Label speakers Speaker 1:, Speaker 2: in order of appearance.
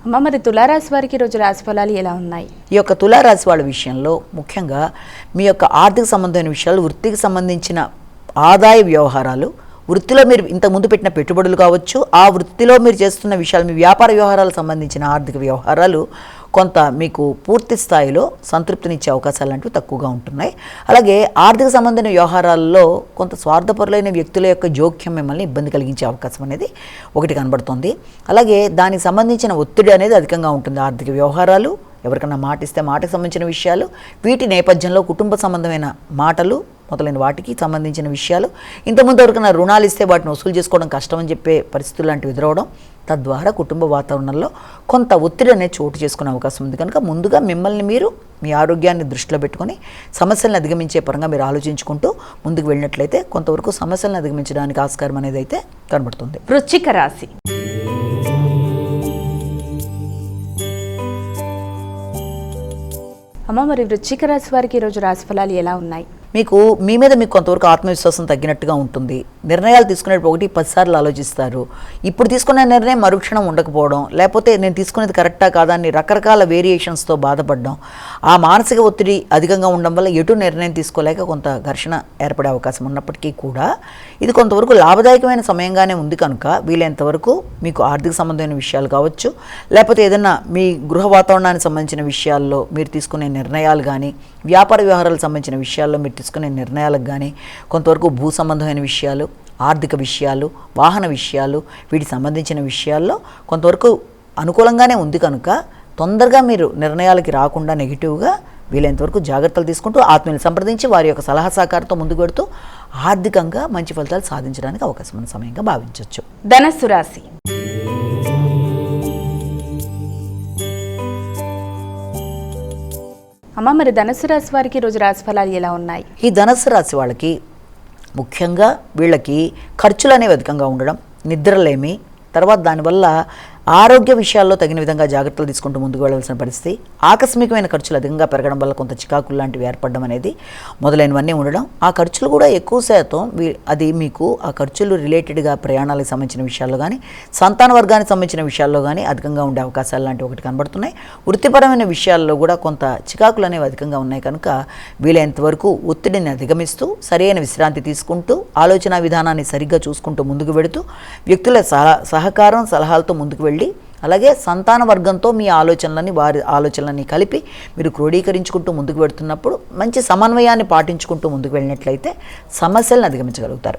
Speaker 1: అమ్మ మరి తులారాశి వారికి రోజు రాశి ఫలాలు ఎలా ఉన్నాయి?
Speaker 2: ఈ యొక్క తులారాశి వాళ్ళ విషయంలో ముఖ్యంగా మీ యొక్క ఆర్థిక సంబంధమైన విషయాలు వృత్తికి సంబంధించిన ఆదాయ వ్యవహారాలు వృత్తిలో మీరు ఇంతకుముందు పెట్టిన పెట్టుబడులు కావచ్చు ఆ వృత్తిలో మీరు చేస్తున్న విషయాలు మీ వ్యాపార వ్యవహారాలకు సంబంధించిన ఆర్థిక వ్యవహారాలు కొంత మీకు పూర్తి స్థాయిలో సంతృప్తినిచ్చే అవకాశాలు లాంటివి తక్కువగా ఉంటున్నాయి. అలాగే ఆర్థిక సంబంధమైన వ్యవహారాల్లో కొంత స్వార్థపరులైన వ్యక్తుల యొక్క జోక్యం మిమ్మల్ని ఇబ్బంది కలిగించే అవకాశం అనేది ఒకటి కనబడుతుంది. అలాగే దానికి సంబంధించిన ఒత్తిడి అనేది అధికంగా ఉంటుంది. ఆర్థిక వ్యవహారాలు ఎవరికైనా మాట ఇస్తే మాటకు సంబంధించిన విషయాలు వీటి నేపథ్యంలో కుటుంబ సంబంధమైన మాటలు మొదలైన వాటికి సంబంధించిన విషయాలు. ఇంతకుముందు ఎవరికైనా రుణాలు ఇస్తే వాటిని వసూలు చేసుకోవడం కష్టమని చెప్పే పరిస్థితులు లాంటివి ఎదురవడం తద్వారా కుటుంబ వాతావరణంలో కొంత ఒత్తిడి అనేది చోటు చేసుకునే అవకాశం ఉంది. కనుక ముందుగా మిమ్మల్ని మీరు మీ ఆరోగ్యాన్ని దృష్టిలో పెట్టుకొని సమస్యలను అధిగమించే పరంగా మీరు ఆలోచించుకుంటూ ముందుకు వెళ్ళినట్లయితే కొంతవరకు సమస్యలను అధిగమించడానికి ఆస్కారం అనేది అయితే కనబడుతుంది.
Speaker 1: వృశ్చిక రాశి. అమ్మ మరి వృశ్చిక రాశి వారికి ఈ రోజు రాశి ఫలాలు ఎలా ఉన్నాయి?
Speaker 2: మీకు మీ మీద మీకు కొంతవరకు ఆత్మవిశ్వాసం తగ్గినట్టుగా ఉంటుంది. నిర్ణయాలు తీసుకునేటప్పుడు ఒకటి పదిసార్లు ఆలోచిస్తారు. ఇప్పుడు తీసుకునే నిర్ణయం మరుక్షణం ఉండకపోవడం లేకపోతే నేను తీసుకునేది కరెక్టా కాదా అని రకరకాల వేరియేషన్స్తో బాధపడడం ఆ మానసిక ఒత్తిడి అధికంగా ఉండడం వల్ల ఎటు నిర్ణయం తీసుకోలేక కొంత ఘర్షణ ఏర్పడే అవకాశం ఉన్నప్పటికీ కూడా ఇది కొంతవరకు లాభదాయకమైన సమయంగానే ఉంది కనుక వీలైనంతవరకు మీకు ఆర్థిక సంబంధమైన విషయాలు కావచ్చు లేకపోతే ఏదైనా మీ గృహ వాతావరణానికి సంబంధించిన విషయాల్లో మీరు తీసుకునే నిర్ణయాలు కానీ వ్యాపార వ్యవహారాలకు సంబంధించిన విషయాల్లో మీరు తీసుకునే నిర్ణయాలకు కానీ కొంతవరకు భూ సంబంధమైన విషయాలు ఆర్థిక విషయాలు వాహన విషయాలు వీటికి సంబంధించిన విషయాల్లో కొంతవరకు అనుకూలంగానే ఉంది కనుక తొందరగా మీరు నిర్ణయాలకి రాకుండా నెగిటివ్గా వీలైనంతవరకు జాగ్రత్తలు తీసుకుంటూ ఆత్మీయులు సంప్రదించి వారి యొక్క సలహా సహకారంతో ముందుకు పెడుతూ ఆర్థికంగా మంచి ఫలితాలు సాధించడానికి అవకాశం ఉన్న సమయంగా భావించవచ్చు
Speaker 1: ధనస్సు రాశి. అమ్మ మరి ధనుసు రాశి వారికి రోజు రాశి ఫలాలు ఎలా ఉన్నాయి?
Speaker 2: ఈ ధనుసు రాశి వాళ్ళకి ముఖ్యంగా వీళ్ళకి ఖర్చులు అనేవి అధికంగా ఉండడం నిద్రలేమి తర్వాత దానివల్ల ఆరోగ్య విషయాల్లో తగిన విధంగా జాగ్రత్తలు తీసుకుంటూ ముందుకు వెళ్ళాల్సిన పరిస్థితి ఆకస్మికమైన ఖర్చులు అధికంగా పెరగడం వల్ల కొంత చికాకులు లాంటివి ఏర్పడడం అనేది మొదలైనవన్నీ ఉండడం. ఆ ఖర్చులు కూడా ఎక్కువ శాతం అది మీకు ఆ ఖర్చులు రిలేటెడ్గా ప్రయాణాలకు సంబంధించిన విషయాల్లో కానీ సంతాన వర్గానికి సంబంధించిన విషయాల్లో కానీ అధికంగా ఉండే అవకాశాలు లాంటివి ఒకటి కనబడుతున్నాయి. వృత్తిపరమైన విషయాల్లో కూడా కొంత చికాకులు అనేవి అధికంగా ఉన్నాయి కనుక వీలైనంత వరకు ఒత్తిడిని అధిగమిస్తూ సరైన విశ్రాంతి తీసుకుంటూ ఆలోచన విధానాన్ని సరిగ్గా చూసుకుంటూ ముందుకు వెడుతూ వ్యక్తుల సహ సహకారం సలహాలతో ముందుకు వెళ్ళి అలాగే సంతాన వర్గంతో మీ ఆలోచనలని వారి ఆలోచనలని కలిపి మీరు క్రోడీకరించుకుంటూ ముందుకు పెడుతున్నప్పుడు మంచి సమన్వయాన్ని పాటించుకుంటూ ముందుకు వెళ్ళినట్లయితే సమస్యలను అధిగమించగలుగుతారు.